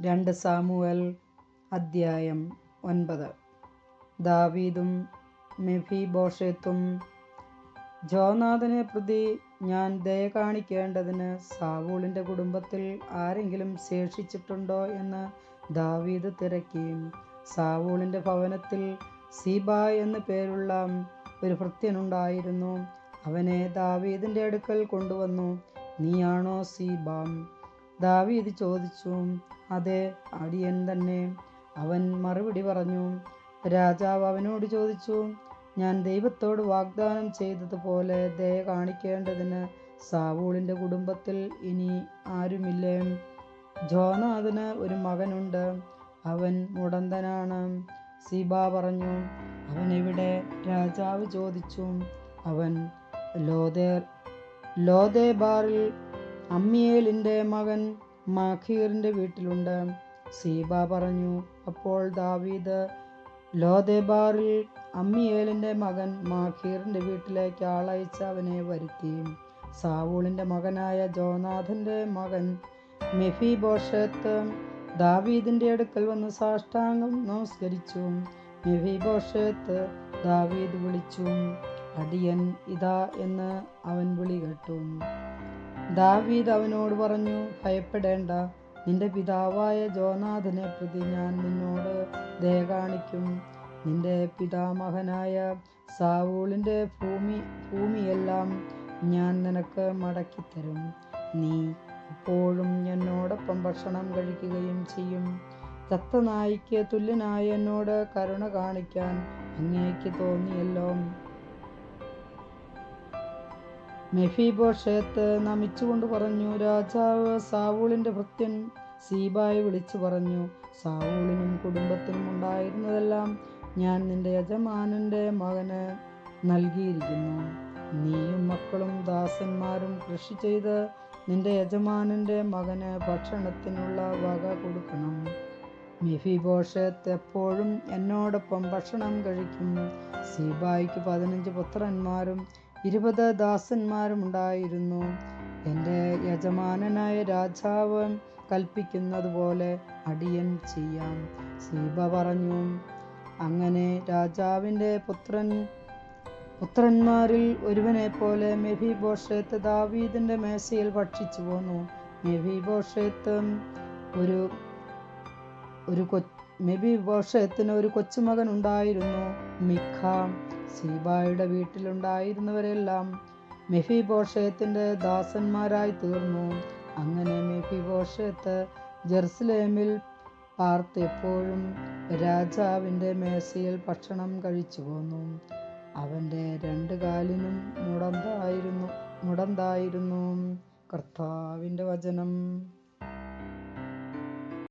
രണ്ട് സാമുവൽ അദ്ധ്യായം ഒൻപത്. ദാവീദും മെഫി ബോഷത്തും ജോനാഥനെ പ്രതി ഞാൻ ദയ കാണിക്കേണ്ടതിന് സാവൂളിന്റെ കുടുംബത്തിൽ ആരെങ്കിലും ശേഷിച്ചിട്ടുണ്ടോ എന്ന് ദാവീദ് തിരക്കി സാവൂളിന്റെ ഭവനത്തിൽ സീബ എന്നു പേരുള്ള ഒരു ഭൃത്യനുണ്ടായിരുന്നു. അവനെ ദാവീദിന്റെ അടുക്കൽ കൊണ്ടുവന്നു. നീയാണോ സീബാം? ദാവീദ് ചോദിച്ചു അതെ അടിയൻ തന്നെ. അവൻ മറുപടി പറഞ്ഞു രാജാവ് അവനോട് ചോദിച്ചു ഞാൻ ദൈവത്തോട് വാഗ്ദാനം ചെയ്തതുപോലെ ദയ കാണിക്കേണ്ടതിന് സാവൂളിന്റെ കുടുംബത്തിൽ ഇനി ആരുമില്ലേ? ജോനാഥന് ഒരു മകനുണ്ട് അവൻ മുടന്തനാണ്. സീബ പറഞ്ഞു അവൻ എവിടെ? രാജാവ് ചോദിച്ചു അവൻ ലോദേർ ലോദേബാറിൽ അമ്മിയേലിന്റെ മകൻ മാഖീറിന്റെ വീട്ടിലുണ്ട്. സീബ പറഞ്ഞു അപ്പോൾ ദാവീദ് ലോദേബാറിൽ അമ്മിയേലിന്റെ മകൻ മാഖീറിന്റെ വീട്ടിലേക്ക് ആളയച്ച് അവനെ വരുത്തി. സാവൂളിന്റെ മകനായ ജോനാഥന്റെ മകൻ മെഫി ബോഷത്ത് ദാവീദിന്റെ അടുക്കൽ വന്ന് സാഷ്ടാംഗം നമസ്കരിച്ചു. മെഫി ബോഷത്ത് ദാവീദ് വിളിച്ചു അടിയൻ ഇതാ എന്ന് അവൻ വിളി കേട്ടു. ദാവീദ് അവനോട് പറഞ്ഞു ഭയപ്പെടേണ്ട. നിന്റെ പിതാവായ ജോനാഥനെ പ്രതി ഞാൻ നിന്നോട് ദയ കാണിക്കും. നിന്റെ പിതാമഹനായ സാവൂളിന്റെ ഭൂമി ഭൂമിയെല്ലാം ഞാൻ നിനക്ക് മടക്കിത്തരും. നീ ഇപ്പോഴും എന്നോടൊപ്പം ഭക്ഷണം കഴിക്കുകയും ചെയ്യും. ചത്ത നായിക്ക് തുല്യനായ എന്നോട് കരുണ കാണിക്കാൻ അങ്ങേക്ക് തോന്നിയല്ലോ. മെഫീബോഷേത്ത് നമിച്ചുകൊണ്ട് പറഞ്ഞു രാജാവ് സാവൂളിന്റെ ഭൃത്യൻ സീബായി വിളിച്ചു പറഞ്ഞു സാവൂളിനും കുടുംബത്തിനും ഉണ്ടായിരുന്നതെല്ലാം ഞാൻ നിന്റെ യജമാനന്റെ മകന് നൽകിയിരിക്കുന്നു. നീയും മക്കളും ദാസന്മാരും കൃഷി ചെയ്ത് നിന്റെ യജമാനന്റെ മകന് ഭക്ഷണത്തിനുള്ള വക കൊടുക്കണം. മെഫിബോഷത്ത് എപ്പോഴും എന്നോടൊപ്പം ഭക്ഷണം കഴിക്കും. സീബായിക്ക് പതിനഞ്ച് പുത്രന്മാരും ഇരുപത് ദാസന്മാരുമുണ്ടായിരുന്നു. എന്റെ യജമാനനായ രാജാവ് കൽപ്പിക്കുന്നത് പോലെ അടിയൻ ചെയ്യാം സീബ പറഞ്ഞു. അങ്ങനെ രാജാവിന്റെ പുത്രൻ പുത്രന്മാരിൽ ഒരുവനെ പോലെ മെഫിബോഷത്ത് ദാവീദിന്റെ മേശയിൽ ഭക്ഷിച്ചു പോന്നു. മെഫിബോഷത്ത് ഒരു ഒരു കൊ മെബി ബോഷത്തിന് ഒരു കൊച്ചുമകൻ ഉണ്ടായിരുന്നു മിഖ. സീബായുടെ വീട്ടിലുണ്ടായിരുന്നവരെല്ലാം മെഫിബോഷത്തിന്റെ ദാസന്മാരായി തീർന്നു അങ്ങനെ മെഫിബോഷത്ത് ജെറുസലേമിൽ പാർത്ത് എപ്പോഴും രാജാവിന്റെ മേശയിൽ ഭക്ഷണം കഴിച്ചു പോന്നു. അവന്റെ രണ്ട് കാലിനും മുടന്തായിരുന്നു മുടന്തായിരുന്നു. കർത്താവിന്റെ വചനം.